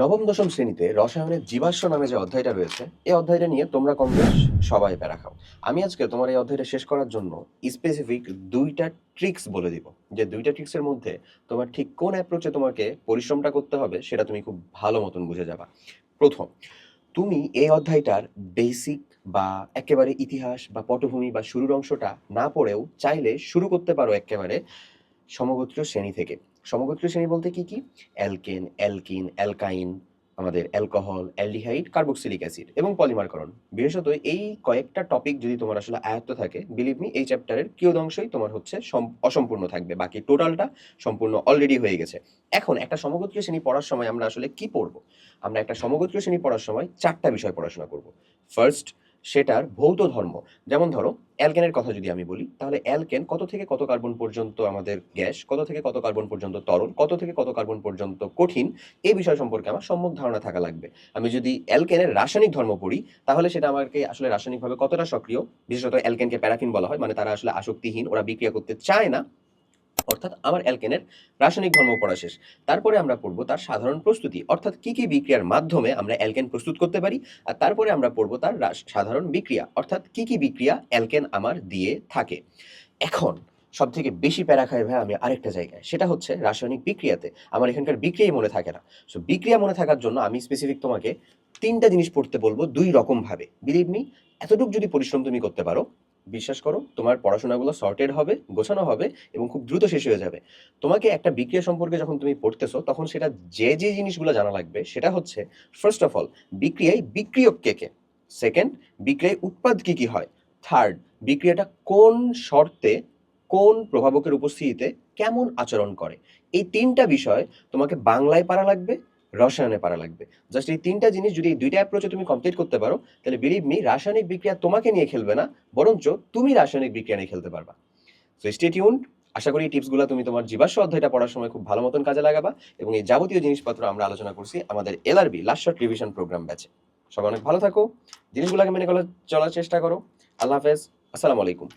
নবম, দশম শ্রেণীতে রসায়নের জীবাশ্ম নামে যে অধ্যায়টা রয়েছে এই অধ্যায়টা নিয়ে তোমরা কম বেশ সবাই প্যারা খাও। আমি আজকে তোমার এই অধ্যায়টা শেষ করার জন্য স্পেসিফিক দুইটা ট্রিক্স বলে দিব। যে দুইটা ট্রিক্সের মধ্যে তোমার ঠিক কোন অ্যাপ্রোচে তোমাকে পরিশ্রমটা করতে হবে, সেটা তুমি খুব ভালো মতন বুঝে যাবা। প্রথম, তুমি এই অধ্যায়টার বেসিক বা একেবারে ইতিহাস বা পটভূমি বা শুরুর অংশটা না পড়েও চাইলে শুরু করতে পারো একেবারে সমগোত্রীয় শ্রেণি থেকে। সমগোত্রীয় শ্রেণি বলতে কি কি? অ্যালকেন, অ্যালকিন, অ্যালকাইন, আমাদের অ্যালকোহল, অ্যালডিহাইড, কার্বক্সিলিক অ্যাসিড এবং পলিমারকরণ। বিশেষত এই কয়েকটা টপিক যদি তোমার আসলে আয়ত্ত থাকে বিলিভ মি এই চ্যাপ্টারের কিয়দংশই তোমার হচ্ছে সম- অসম্পূর্ণ থাকবে। বাকি টোটালটা সম্পূর্ণ অলরেডি হয়ে গেছে। এখন একটা সমগোত্রীয় শ্রেণি পড়ার সময় আমরা আসলে কি পড়ব? আমরা একটা সমগোত্রীয় শ্রেণি পড়ার সময় চারটা বিষয় পড়াশোনা করব। ফার্স্ট সেটার ভৌত ধর্ম। যেমন ধরো, অ্যালকেনের কথা যদি আমি বলি, তাহলে অ্যালকেন কত থেকে কত কার্বন পর্যন্ত আমাদের গ্যাস, কত থেকে কত কার্বন পর্যন্ত তরল, কত থেকে কত কার্বন পর্যন্ত কঠিন এই বিষয় সম্পর্কে আমার সম্যক ধারণা থাকা লাগবে। আমি যদি অ্যালকেনের রাসায়নিক ধর্ম পড়ি, তাহলে সেটা আমাকে আসলে রাসায়নিকভাবে কতটা সক্রিয়? বিশেষত অ্যালকেনকে প্যারাফিন বলা হয় মানে তারা আসলে আসক্তিহীন, ওরা বিক্রিয়া করতে চায় না। অর্থাৎ আমার অ্যালকেনের রাসায়নিক ধর্ম পড়া শেষ। তারপরে আমরা পড়ব তার সাধারণ প্রস্তুতি, অর্থাৎ কি কি বিক্রিয়ার মাধ্যমে আমরা অ্যালকেন প্রস্তুত করতে পারি, আর তারপরে আমরা পড়ব তার সাধারণ বিক্রিয়া, অর্থাৎ কি কি বিক্রিয়া অ্যালকেন আমার দিয়ে থাকে। এখন সব থেকে বেশি প্যারা খাই ভাই আমি আরেকটা জায়গায়, সেটা হচ্ছে রাসায়নিক বিক্রিয়াতে। আমার এখানকার বিক্রিয়াই মনে থাকে না। সো বিক্রিয়া মনে থাকার জন্য আমি স্পেসিফিক তোমাকে তিনটা জিনিস পড়তে বলব দুই রকম ভাবে। বিলিভ মি এতটুকু যদি পরিশ্রম তুমি করতে পারো বিশ্বাস করো, তোমার পড়াশোনাগুলো সর্টেড হবে, গোছানো হবে এবং খুব দ্রুত শেষ হয়ে যাবে। তোমাকে একটা বিক্রিয়া সম্পর্কে যখন তুমি পড়তেছো, তখন সেটা যে যে জিনিসগুলো জানা লাগবে, সেটা হচ্ছে ফার্স্ট অফ অল বিক্রিয়ায় বিক্রিয়ক কে কে? সেকেন্ড বিক্রিয়ায় উৎপাদ কি কি হয়? থার্ড বিক্রিয়াটা কোন শর্তে, কোন প্রভাবকের উপস্থিতিতে কেমন আচরণ করে? এই তিনটা বিষয় তোমাকে বাংলায় পারা লাগবে রসায়নে পারা লাগবে। জাস্ট এই তিনটা জিনিস যদি এই দুইটা অ্যাপ্রোচে তুমি কমপ্লিট করতে পারো, তাহলে বিলিভ মি রাসায়নিক বিক্রিয়া তোমাকে নিয়ে খেলবে না, বরঞ্চ তুমি রাসায়নিক বিক্রিয়া নিয়ে খেলতে পারবা। সো স্টে টিউনড আশা করি এই টিপসগুলো তুমি তোমার জীবাশ্ম অধ্যায়টা পড়ার সময় খুব ভালো মতন কাজে লাগাবা এবং এই যাবতীয় জিনিসপত্র আমরা আলোচনা করছি আমাদের LRB last short revision program ব্যাচে সবাই অনেক ভালো থাকো, জিনিসগুলোকে মেনে চলার চেষ্টা করো। আল্লাহ হাফেজ, আসসালামু আলাইকুম।